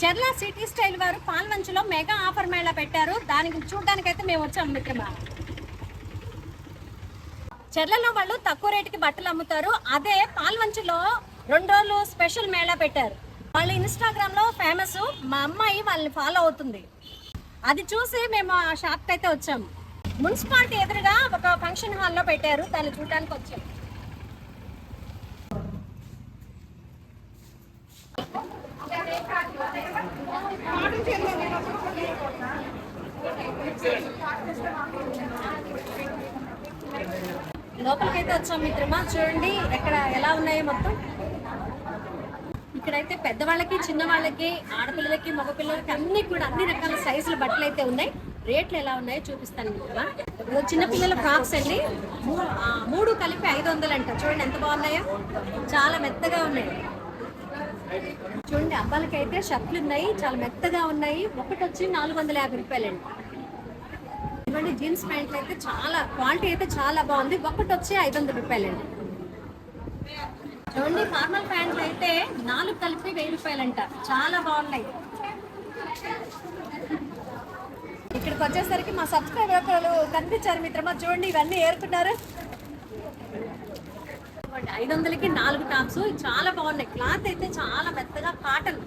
చెర్ల city style వారు పాల్వంచులో mega offer Mela పెట్టారు. దానికి చూడడానికి అయితే మేము వచ్చాం మిత్రమా. చెర్లలో వాళ్ళు తక్కువ రేటుకి బట్టలు అమ్ముతారు. అదే పాల్వంచులో రెండు రోజులు స్పెషల్ మేళా పెట్టారు. వాళ్ళు ఇన్స్టాగ్రామ్లో ఫేమస్. మా అమ్మాయి వాళ్ళని ఫాలో అవుతుంది. అది చూసి మేము ఆ షాప్ అయితే వచ్చాము మున్సిపాలిటీ ఎదురుగా ఒక ఫంక్షన్ హాల్లో పెట్టారు. దాన్ని చూడడానికి వచ్చాము లోపలికైతే వచ్చాం మిత్రమా. చూడండి ఎక్కడ ఎలా ఉన్నాయో మొత్తం. ఇక్కడైతే పెద్దవాళ్ళకి చిన్నవాళ్ళకి ఆడపిల్లలకి మగపిల్లలకి అన్ని కూడా అన్ని రకాల సైజుల బట్టలు అయితే ఉన్నాయి. రేట్లు ఎలా ఉన్నాయో చూపిస్తాను మిత్రమా. చిన్నపిల్లల చిన్న పిల్లల ఫ్రాక్స్ అండి. మూ- మూడు కలిపి ఐదు వందలు అంట. చూడండి ఎంత బాగున్నాయో. చాలా మెత్తగా ఉన్నాయి. చూడండి అబ్బాయిలకి అయితే షర్ట్లు ఉన్నాయి చాలా మెత్తగా ఉన్నాయి. ఒకటి వచ్చి నాలుగు వందల యాభై రూపాయలండి. ఇవ్వండి జీన్స్ ప్యాంట్లు అయితే చాలా క్వాలిటీ అయితే చాలా బాగుంది. ఒకటి వచ్చి ఐదు వందల రూపాయలండి. చూడండి ఫార్మల్ ప్యాంట్లు అయితే నాలుగు కలిపి వెయ్యి రూపాయలంట. చాలా బాగున్నాయి. ఇక్కడికి వచ్చేసరికి మా సబ్స్క్రైబర్ ఒకరు కనిపించారు మిత్రమా? చూడండి ఇవన్నీ ఏరుకున్నారు. ఐదు వందలకి నాలుగు టాప్స్. చాలా బాగున్నాయి. క్లాత్ అయితే చాలా మెత్తగా కాటన్.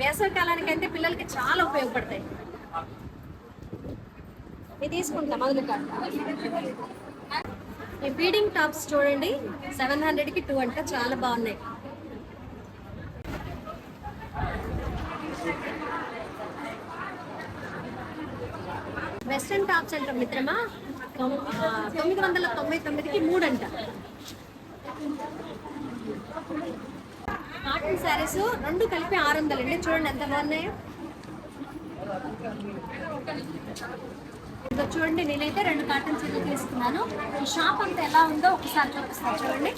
వేసవి కాలానికి అయితే పిల్లలకి చాలా ఉపయోగపడతాయి. ఇది తీసుకుంటాం మొదలు ఈ బీడింగ్ టాప్స్ చూడండి. సెవెన్ హండ్రెడ్కి టూ అంట చాలా బాగున్నాయి. వెస్ట్రన్ టాప్స్ అంట మిత్రమా? తొమ్మిది వందల తొంభై తొమ్మిదికి మూడు అంట. కాటన్ శారీస్ రెండు కలిపి ఆరు వందలు అండి చూడండి ఎంత బాగున్నాయో. ఇదో చూడండి నేనైతే రెండు కాటన్ చీరలు తీసుకున్నాను. ఈ షాప్ అంతా ఎలా ఉందో ఒకసారి చూపిస్తాను చూడండి.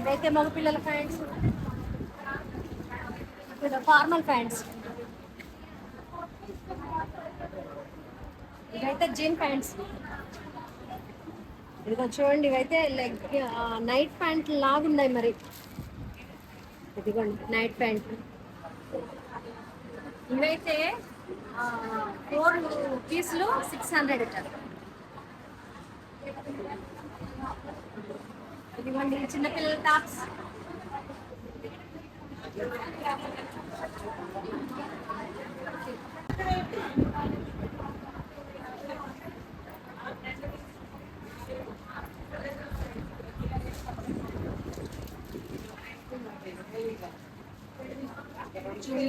ఇదైతే మగపిల్లల ప్యాంట్స్. ఇదో ఫార్మల్ ప్యాంట్స్. ఇవైతే జీన్ ప్యాంట్స్. ఇదిగో చూడండి ఇవైతే లెగ్ నైట్ ప్యాంట్ లాగున్నాయి మరి. ఇదిగోండి నైట్ ప్యాంట్ ఇవైతే ఫోర్ పీసులు సిక్స్ హండ్రెడ్ ఇచ్చారు ఇదిగోండి చిన్నపిల్లల టాప్స్.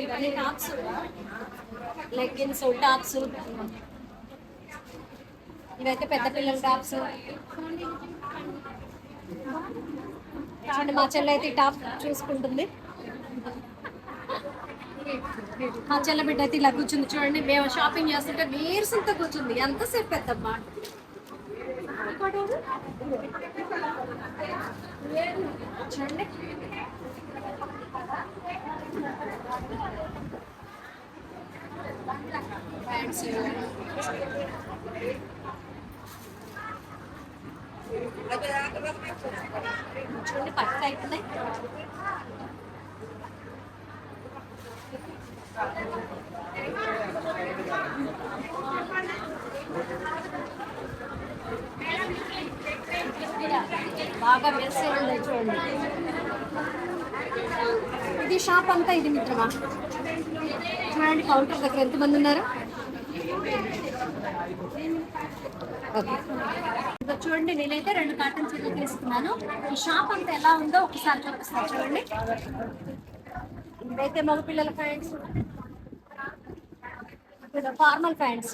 ఇవన్నీ టాప్స్ లెగ్గిన్స్ టాప్స్. ఇవైతే పెద్ద పిల్లల టాప్స్. చూడండి మా చెల్లె అయితే టాప్ చూసుకుంటుంది. మా చెల్ల బిడ్డ అయితే ఇలా కూర్చుంది. చూడండి మేము షాపింగ్ చేస్తుంటే నీరసంతో కూర్చుంది. ఎంతసేపు పెద్దమ్మా? చూడండి. చూడండి పక్క అయిపోతున్నాయి బాగా మెస్సీ ఉన్నాయి చూడండి ఇది షాప్ అంతా ఇది మిత్రమా? చూడండి కౌంటర్ దగ్గర ఎంతమంది ఉన్నారు? చూడండి నేనైతే రెండు కాటన్ చీరలు తీసుకున్నాను. ఈ షాప్ అంతా ఎలా ఉందో ఒకసారి చూపిస్తాను చూడండి. ఇవైతే మగపిల్లల ప్యాంట్స్. Formal pants.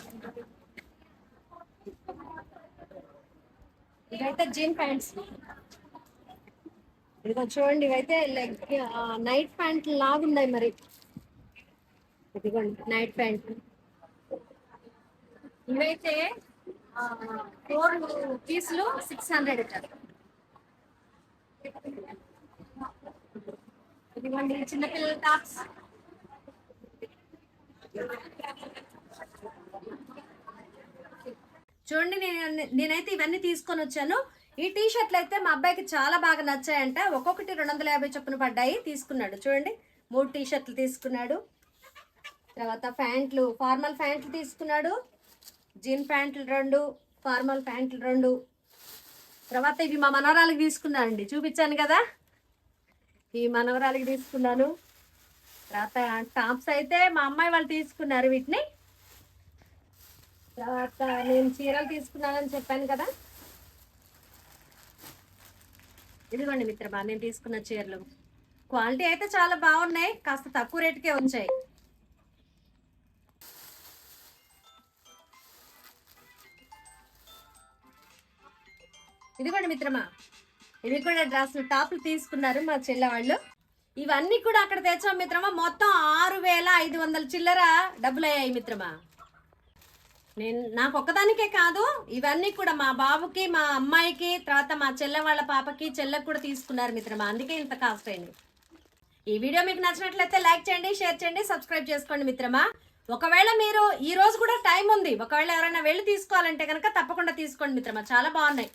ఇవైతే జీన్ ప్యాంట్స్. ఇదిగో చూడండి ఇవైతే లెగ్ నైట్ ప్యాంట్ లాగున్నాయి మరి. ఇదిగోండి నైట్ ప్యాంట్ ఇవైతే ఫోర్ పీసులు సిక్స్ హండ్రెడ్ ఇచ్చారు ఇదిగోండి చిన్నపిల్లల టాప్స్. చూడండి నేను నేనైతే ఇవన్నీ తీసుకొని వచ్చాను. ఈ టీ షర్ట్లు అయితే మా అబ్బాయికి చాలా బాగా నచ్చాయంట. ఒక్కొక్కటి రెండు వందల యాభై చొప్పున పడ్డాయి తీసుకున్నాడు. చూడండి మూడు టీ షర్ట్లు తీసుకున్నాడు. తర్వాత ప్యాంట్లు ఫార్మల్ ప్యాంట్లు తీసుకున్నాడు. జీన్ ప్యాంట్లు రెండు ఫార్మల్ ప్యాంట్లు రెండు. తర్వాత ఇవి మా మనవరాలకి తీసుకున్నానండి చూపించాను కదా. ఈ మనవరాలకి తీసుకున్నాను. తర్వాత టాప్స్ అయితే మా అమ్మాయి వాళ్ళు తీసుకున్నారు వీటిని. తర్వాత నేను చీరలు తీసుకున్నానని చెప్పాను కదా. ఇదిగోండి మిత్రమా నేను తీసుకున్న చీరలు. క్వాలిటీ అయితే చాలా బాగున్నాయి కాస్త తక్కువ రేటుకే వచ్చాయి. ఇదిగోండి మిత్రమా. ఇవి కూడా డ్రెస్సులు టాప్లు తీసుకున్నారు మా చెల్లె వాళ్ళు. ఇవన్నీ కూడా అక్కడ తెచ్చాం మిత్రమా. మొత్తం ఆరు వేల ఐదు వందల చిల్లర డబ్బులు అయ్యాయి మిత్రమా. నేను నాకు ఒక్కదానికే కాదు ఇవన్నీ కూడా మా బాబుకి మా అమ్మాయికి తర్వాత మా చెల్లె వాళ్ళ పాపకి చెల్లెకు కూడా తీసుకున్నారు మిత్రమా. అందుకే ఇంత కాస్ట్ అయింది. ఈ వీడియో మీకు నచ్చినట్లయితే లైక్ చేయండి షేర్ చేయండి సబ్స్క్రైబ్ చేసుకోండి మిత్రమా. ఒకవేళ మీరు ఈ రోజు కూడా టైం ఉంది ఒకవేళ ఎవరైనా వెళ్ళి తీసుకోవాలంటే కనుక తప్పకుండా తీసుకోండి మిత్రమా. చాలా బాగున్నాయి.